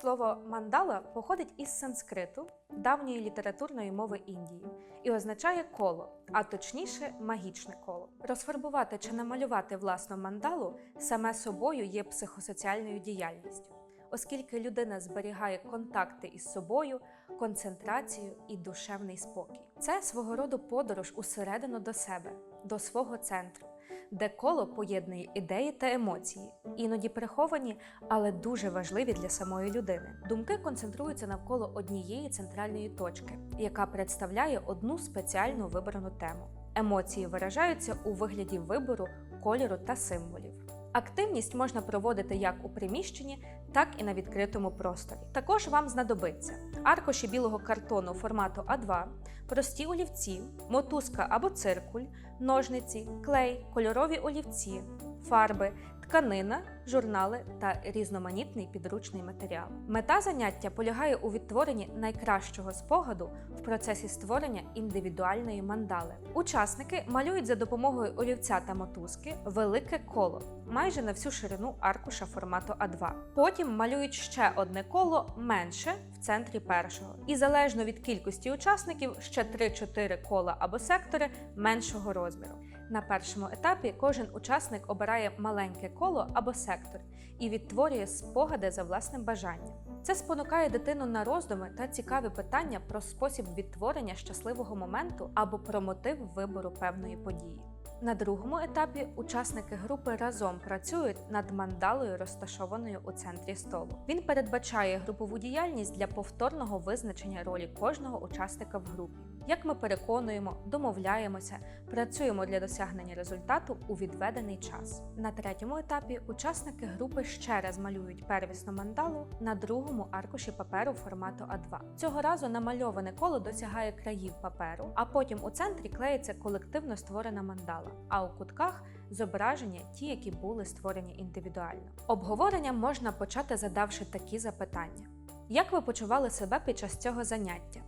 Слово мандала походить із санскриту, давньої літературної мови Індії, і означає коло, а точніше магічне коло. Розфарбувати чи намалювати власну мандалу саме собою є психосоціальною діяльністю, оскільки людина зберігає контакти із собою, концентрацію і душевний спокій. Це свого роду подорож усередину до себе, до свого центру, де коло поєднує ідеї та емоції, іноді приховані, але дуже важливі для самої людини. Думки концентруються навколо однієї центральної точки, яка представляє одну спеціальну вибрану тему. Емоції виражаються у вигляді вибору, кольору та символів. Активність можна проводити як у приміщенні, так і на відкритому просторі. Також вам знадобиться аркуші білого картону формату А2, прості олівці, мотузка або циркуль, ножниці, клей, кольорові олівці, фарби, тканина, журнали та різноманітний підручний матеріал. Мета заняття полягає у відтворенні найкращого спогаду в процесі створення індивідуальної мандали. Учасники малюють за допомогою олівця та мотузки велике коло майже на всю ширину аркуша формату А2. Потім малюють ще одне коло менше в центрі першого. І залежно від кількості учасників, ще 3-4 кола або сектори меншого розміру. На першому етапі кожен учасник обирає маленьке коло або сектор і відтворює спогади за власним бажанням. Це спонукає дитину на роздуми та цікаві питання про спосіб відтворення щасливого моменту або про мотив вибору певної події. На другому етапі учасники групи разом працюють над мандалою, розташованою у центрі столу. Він передбачає групову діяльність для повторного визначення ролі кожного учасника в групі. Як ми переконуємо, домовляємося, працюємо для досягнення результату у відведений час. На третьому етапі учасники групи ще раз малюють первісну мандалу на другому аркуші паперу формату А2. Цього разу намальоване коло досягає країв паперу, а потім у центрі клеїться колективно створена мандала, а у кутках зображення ті, які були створені індивідуально. Обговорення можна почати задавши такі запитання: як ви почували себе під час цього заняття?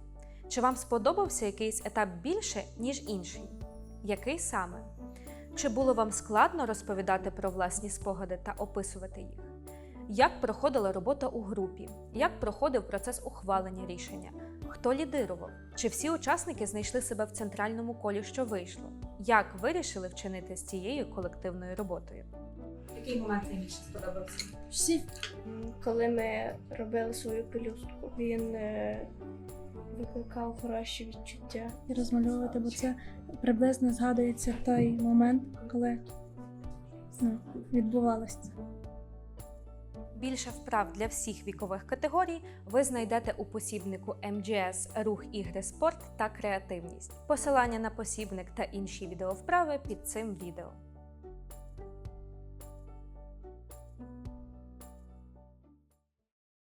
Чи вам сподобався якийсь етап більше, ніж інший? Який саме? Чи було вам складно розповідати про власні спогади та описувати їх? Як проходила робота у групі? Як проходив процес ухвалення рішення? Хто лідирував? Чи всі учасники знайшли себе в центральному колі, що вийшло? Як вирішили вчинити з цією колективною роботою? Який момент найбільше сподобався? Всі, коли ми робили свою пелюстку, він е, викликав хороші відчуття. і розмальовувати, бо це приблизно згадується той момент, коли ну, відбувалося це. Більше вправ для всіх вікових категорій ви знайдете у посібнику MGS Рух, ігри, спорт та креативність. Посилання на посібник та інші відеовправи під цим відео.